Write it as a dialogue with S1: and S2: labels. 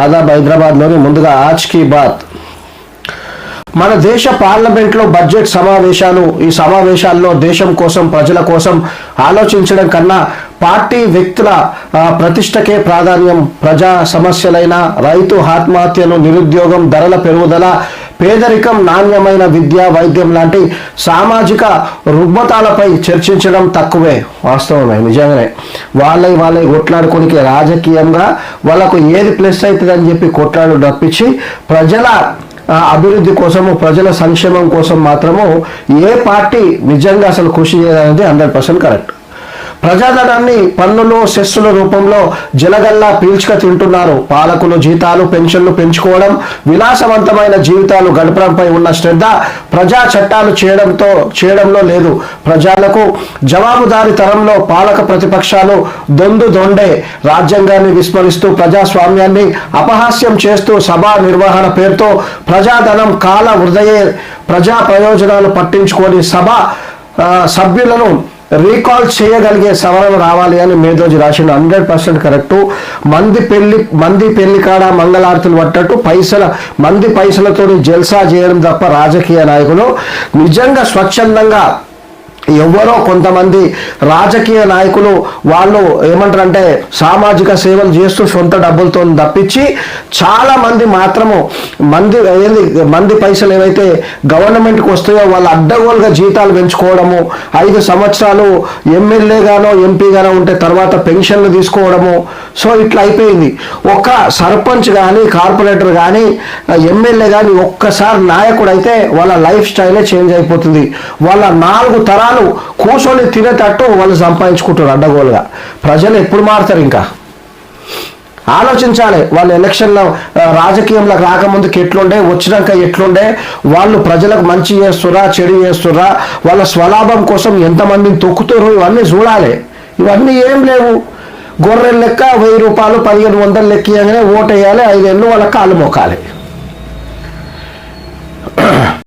S1: ఆదాబ్ హైదరాబాద్లోని ముందుగా ఆజ్ కీ బాత్. మన దేశ పార్లమెంట్లో బడ్జెట్ సమావేశాలు ఈ సమావేశాల్లో దేశం కోసం ప్రజల కోసం ఆలోచించడం కన్నా పార్టీ వ్యక్తుల ప్రతిష్టకే ప్రాధాన్యం ప్రజా సమస్యలైన రైతు ఆత్మహత్యలు నిరుద్యోగం ధరల పెరుగుదల పేదరికం నాణ్యమైన విద్య వైద్యం లాంటి సామాజిక రుగ్మతాలపై చర్చించడం తక్కువే వాస్తవమే నిజంగానే. వాళ్ళై వాళ్ళే కొట్లాడుకోనికి రాజకీయంగా వాళ్ళకు ఏది ప్లస్ అవుతుందని చెప్పి కొట్లాడు తప్పించి ప్రజల అభివృద్ధి కోసము ప్రజల సంక్షేమం కోసం మాత్రము ఏ పార్టీ నిజంగా అసలు కృషి చేయాలనేది హండ్రెడ్ పర్సెంట్ కరెక్ట్. ప్రజాధనాన్ని పన్నులు సెస్సుల రూపంలో జలగల్లా పీల్చుక తింటున్నారు. పాలకులు జీతాలు పెన్షన్లు పెంచుకోవడం విలాసవంతమైన జీవితాలు గడపడంపై ఉన్న శ్రద్ధ ప్రజా చట్టాలు చేయడంతో చేయడంలో లేదు. ప్రజలకు జవాబుదారి తరంలో పాలక ప్రతిపక్షాలు దొందు దొండే రాజ్యాంగాన్ని విస్మరిస్తూ ప్రజాస్వామ్యాన్ని అపహాస్యం చేస్తూ సభా నిర్వహణ పేరుతో ప్రజాధనం కాల వృదయే ప్రజా ప్రయోజనాలు పట్టించుకొని సభ సభ్యులను రీకాల్ చేయగలిగే సవరణ రావాలి అని మేధోజీ రాసిండు. Hundred percent correct. మంది పెళ్ళి మంది పెళ్ళి కాడ మంగళారతులు పట్టట్టు పైసల మంది పైసలతో జల్సా చేయడం తప్ప రాజకీయ నాయకులు నిజంగా స్వచ్ఛందంగా ఎవరో కొంతమంది రాజకీయ నాయకులు వాళ్ళు ఏమంటారంటే సామాజిక సేవలు చేస్తూ సొంత డబ్బులతో తప్పించి చాలా మంది మాత్రము మంది ఏంది మంది పైసలు ఏవైతే గవర్నమెంట్కి వస్తాయో వాళ్ళు అడ్డగోలుగా జీతాలు పెంచుకోవడము ఐదు సంవత్సరాలు ఎమ్మెల్యేగానో ఎంపీగానో ఉంటే తర్వాత పెన్షన్లు తీసుకోవడము. సో ఇట్లా అయిపోయింది. ఒక సర్పంచ్ కానీ కార్పొరేటర్ కానీ ఎమ్మెల్యే కానీ ఒక్కసారి నాయకుడు అయితే వాళ్ళ లైఫ్ స్టైలే చేంజ్ అయిపోతుంది. వాళ్ళ నాలుగు తరాలు కూర్చొని తినేటట్టు వాళ్ళు సంపాదించుకుంటారు అడ్డగోలుగా. ప్రజలు ఎప్పుడు మారుతారు ఇంకా? ఆలోచించాలి. వాళ్ళు ఎలక్షన్లో రాజకీయంలోకి రాకముందుకు ఎట్లుండే వచ్చినాక ఎట్లుండే వాళ్ళు ప్రజలకు మంచి చేస్తురా చెడు చేస్తురా వాళ్ళ స్వలాభం కోసం ఎంతమందిని తొక్కుతారు ఇవన్నీ చూడాలి. ఇవన్నీ ఏం లేవు. గొర్రెల లెక్క వెయ్యి రూపాయలు పదిహేను వందలు లెక్కియగానే ఓటేయాలి ఐదేళ్ళు వాళ్ళ కాలు మోకాలి.